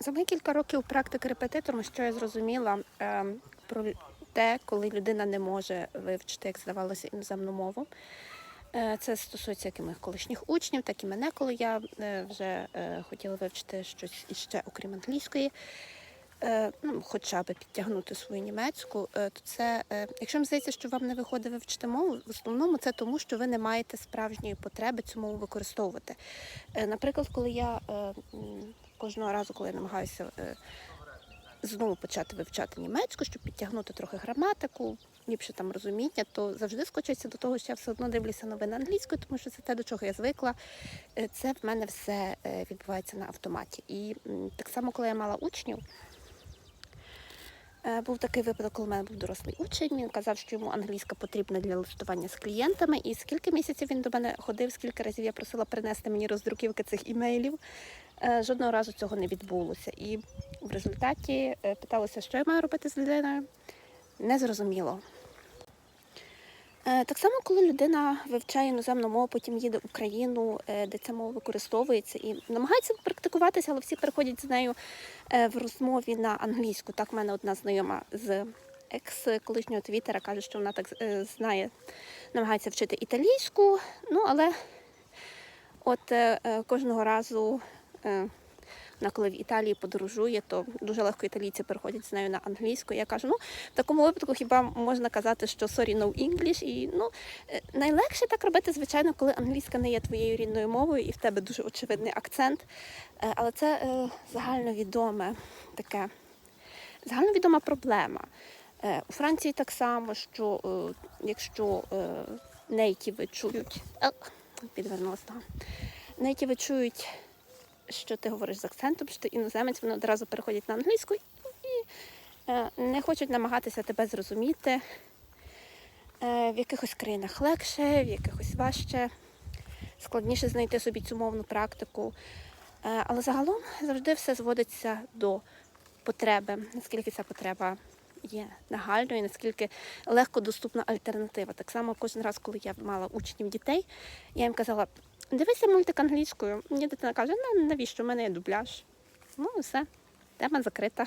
За мої кілька років практики репетитором, що я зрозуміла е, про те, коли людина не може вивчити, як здавалося, іноземну мову. Е, Це стосується як і моїх колишніх учнів, так і мене, коли я е, вже е, хотіла вивчити щось іще, окрім англійської, ну, хоча б підтягнути свою німецьку, е, то це, е, якщо вам здається, що вам не виходить вивчити мову, в основному це тому, що ви не маєте справжньої потреби цю мову використовувати. Е, Наприклад, коли я е, кожного разу, коли я намагаюся е, знову почати вивчати німецьку, щоб підтягнути трохи граматику, ліпше там розуміння, то завжди скочується до того, що я все одно дивлюся новини англійською, тому що це те, до чого я звикла. Е, Це в мене все е, відбувається на автоматі. І так само, коли я мала учнів. Е, Був такий випадок, коли в мене був дорослий учень. Він казав, що йому англійська потрібна для листування з клієнтами. І скільки місяців він до мене ходив, скільки разів я просила принести мені роздруківки цих імейлів. Е, Жодного разу цього не відбулося. І в результаті е, питалася, що я маю робити з людиною. Незрозуміло. Е, Так само, коли людина вивчає іноземну мову, потім їде в Україну, е, де ця мова використовується, і намагається практикуватися, але всі переходять з нею е, в розмові на англійську. Так, в мене одна знайома з екс колишнього твіттера каже, що вона так е, знає, намагається вчити італійську. Ну, але от е, е, кожного разу. Вона коли в Італії подорожує, то дуже легко італійці переходять з нею на англійську. Я кажу, ну в такому випадку хіба можна казати, що sorry, no English? І ну е, найлегше так робити, звичайно, коли англійська не є твоєю рідною мовою, і в тебе дуже очевидний акцент. Е, Але це е, загальновідоме таке загальновідома проблема. Е, У Франції так само, що е, якщо е, нейтіви чують, підвернулася нейтіви чують що ти говориш з акцентом, що ти іноземець, вони одразу переходять на англійську і е, не хочуть намагатися тебе зрозуміти. Е, В якихось країнах легше, в якихось важче, складніше знайти собі цю мовну практику. Е, Але загалом завжди все зводиться до потреби, наскільки ця потреба є нагальною, наскільки легко доступна альтернатива. Так само кожен раз, коли я мала учнів дітей, я їм казала, дивися мультик англійською. Мені дитина каже, ну навіщо в мене є дубляж? Ну все, тема закрита.